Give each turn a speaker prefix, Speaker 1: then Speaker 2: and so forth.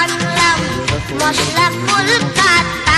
Speaker 1: আনলাম মশলা ফুল কাটা